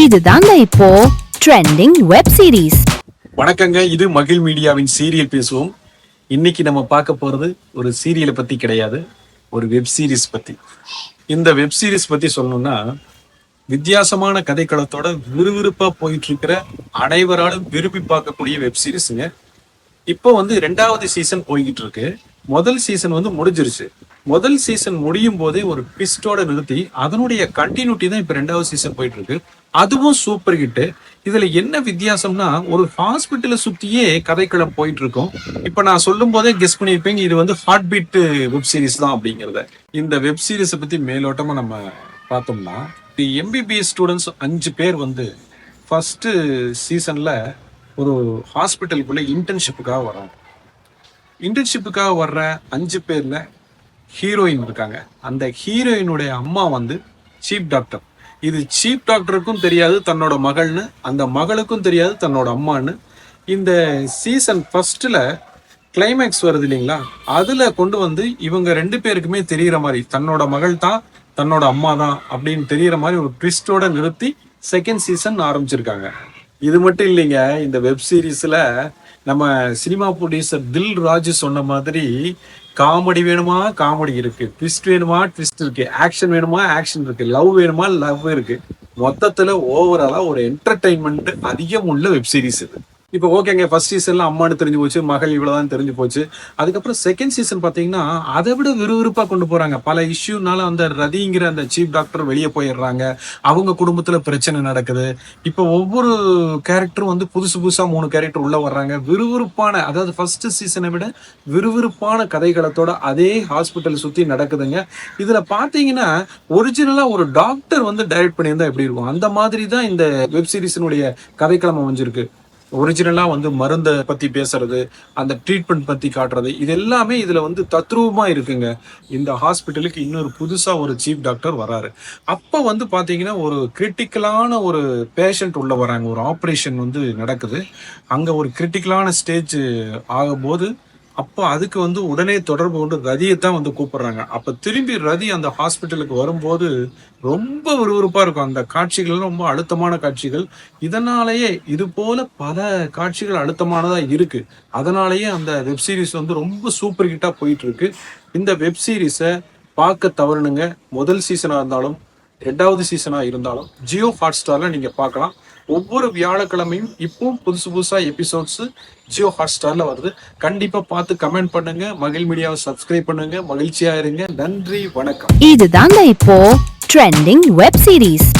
இதுதாங்க இப்போ trending web series வணக்கங்க இது மகிழ் மீடியாவின் சீரியல் பேசுவோம். இன்னைக்கு நம்ம பார்க்க போறது ஒரு சீரியலை பத்தி கிடையாது ஒரு வெப் சீரிஸ் பத்தி. இந்த வெப் சீரிஸ் பத்தி சொல்லணும்னா வித்தியாசமான கதைக்களத்தோட விறுவிறுப்பா போயிட்டு இருக்கிற அனைவராலும் விரும்பி பார்க்கக்கூடிய வெப் சீரிஸ்ங்க இப்போ வந்து ரெண்டாவது சீசன் போய்கிட்டு இருக்கு முதல் சீசன் வந்து முடிஞ்சிருச்சு. முதல் சீசன் முடியும் போதே ஒரு பிஸ்டோட நிறுத்தி அதனுடைய கண்டினியூட்டி தான் இப்ப ரெண்டாவது சீசன் போயிட்டு இருக்கு அதுவும் சூப்பர் ஹிட்டு இதுல என்ன வித்தியாசம்னா ஒரு ஹாஸ்பிட்டலை சுத்தியே கதைக்களம் போயிட்டு இருக்கும் இப்ப நான் சொல்லும் போதே கெஸ் பண்ணியிருப்பீங்க இது வந்து ஹார்ட் பீட் வெப் சீரிஸ் தான் அப்படிங்கறத. இந்த வெப் சீரிஸை பத்தி மேலோட்டமா நம்ம பார்த்தோம்னா தி எம்பிபிஎஸ் ஸ்டூடெண்ட்ஸ் அஞ்சு பேர் வந்து ஃபர்ஸ்ட் சீசன்ல ஒரு ஹாஸ்பிட்டலுக்குள்ள இன்டர்ன்ஷிப்புக்காக வராங்க. இன்டர்ன்ஷிப்புக்காக வர்ற அஞ்சு பேர்ல ஹீரோயின் இருக்காங்க அந்த ஹீரோயினுடைய அம்மா வந்து சீப் டாக்டர் இது சீப் டாக்டருக்கும் தெரியாது தன்னோட மகள்னு. அந்த மகளுக்கும் தெரியாது தன்னோட அம்மான்னு. இந்த சீசன் ஃபர்ஸ்டில் கிளைமேக்ஸ் வருது இல்லைங்களா? அதில் கொண்டு வந்து இவங்க ரெண்டு பேருக்குமே தெரிகிற மாதிரி தன்னோட மகள் தான் தன்னோட அம்மா தான் அப்படின்னு தெரிகிற மாதிரி ஒரு ட்விஸ்டோட நிறுத்தி செகண்ட் சீசன் ஆரம்பிச்சிருக்காங்க. இது மட்டும் இல்லைங்க இந்த வெப் சீரிஸ்ல நம்ம சினிமா ப்ரொடியூசர் தில் ராஜு சொன்ன மாதிரி காமெடி வேணுமா காமெடி இருக்கு. ட்விஸ்ட் வேணுமா ட்விஸ்ட் இருக்கு. ஆக்ஷன் வேணுமா ஆக்ஷன் இருக்கு. லவ் வேணுமா லவ் இருக்கு. மொத்தத்துல ஓவராலா ஒரு என்டர்டைன்மெண்ட் அதிகம் உள்ள வெப்சீரிஸ் இது. இப்போ ஓகேங்க ஃபர்ஸ்ட் சீசன்ல அம்மானு தெரிஞ்சு போச்சு மகள் இவ்வளவுதான் தெரிஞ்சு போச்சு. அதுக்கப்புறம் செகண்ட் சீசன் பாத்தீங்கன்னா அதை விட விறுவிறுப்பா கொண்டு போறாங்க. பல இஷ்யூனால அந்த ரதிங்கிற அந்த சீஃப் டாக்டர் வெளியே போயிடுறாங்க. அவங்க குடும்பத்துல பிரச்சனை நடக்குது. இப்போ ஒவ்வொரு கேரக்டரும் வந்து புதுசு புதுசா மூணு கேரக்டர் உள்ள வர்றாங்க. விறுவிறுப்பான அதாவது ஃபர்ஸ்ட் சீசனை விட விறுவிறுப்பான கதைகளத்தோட அதே ஹாஸ்பிட்டல் சுத்தி நடக்குதுங்க. இதுல பாத்தீங்கன்னா ஒரிஜினலா ஒரு டாக்டர் வந்து டைரக்ட் பண்ணியிருந்தா எப்படி இருக்கும்? அந்த மாதிரி தான் இந்த வெப் சீரிஸினுடைய கதைக்களம் அமைஞ்சிருக்கு. ஒரிஜினலா வந்து மருந்தை பத்தி பேசுறது அந்த ட்ரீட்மெண்ட் பத்தி காட்டுறது இது எல்லாமே இதுல வந்து தத்ரூபமா இருக்குங்க. இந்த ஹாஸ்பிட்டலுக்கு இன்னொரு புதுசா ஒரு சீஃப் டாக்டர் வராரு. அப்ப வந்து பாத்தீங்கன்னா ஒரு கிரிட்டிக்கலான ஒரு பேஷண்ட் உள்ள வராங்க. ஒரு ஆப்ரேஷன் வந்து நடக்குது. அங்க ஒரு கிரிட்டிக்கலான ஸ்டேஜ் ஆகும்போது அப்போ அதுக்கு வந்து உடனே தொடர்பு கொண்டு ரதியை தான் வந்து கூப்பிடுறாங்க. அப்போ திரும்பி ரதி அந்த ஹாஸ்பிட்டலுக்கு வரும்போது ரொம்ப விறுவிறுப்பாக இருக்கும். அந்த காட்சிகள்லாம் ரொம்ப அழுத்தமான காட்சிகள். இதனாலேயே இது போல பல காட்சிகள் அழுத்தமானதாக இருக்கு. அதனாலேயே அந்த வெப் சீரிஸ் வந்து ரொம்ப சூப்பர் ஹிட்டாக போயிட்டு இருக்கு இந்த வெப் சீரிஸை பார்க்க தவறணுங்க முதல் சீசனாக இருந்தாலும் ரெண்டாவது சீசனாக இருந்தாலும் ஜியோ ஹாட் ஸ்டாரில் நீங்கள் பார்க்கலாம். ஒவ்வொரு வியாழக்கிழமையும் இப்போ புதுசு புதுசா எபிசோட்ஸ் ஜியோ ஹாட் ஸ்டார்ல வருது. கண்டிப்பா பார்த்து கமெண்ட் பண்ணுங்க. மகிழ் மீடியாவை சப்ஸ்கிரைப் பண்ணுங்க. மகிழ்ச்சியா இருங்க. நன்றி வணக்கம். இதுதாங்க இப்போ ட்ரெண்டிங் வெப் சீரிஸ்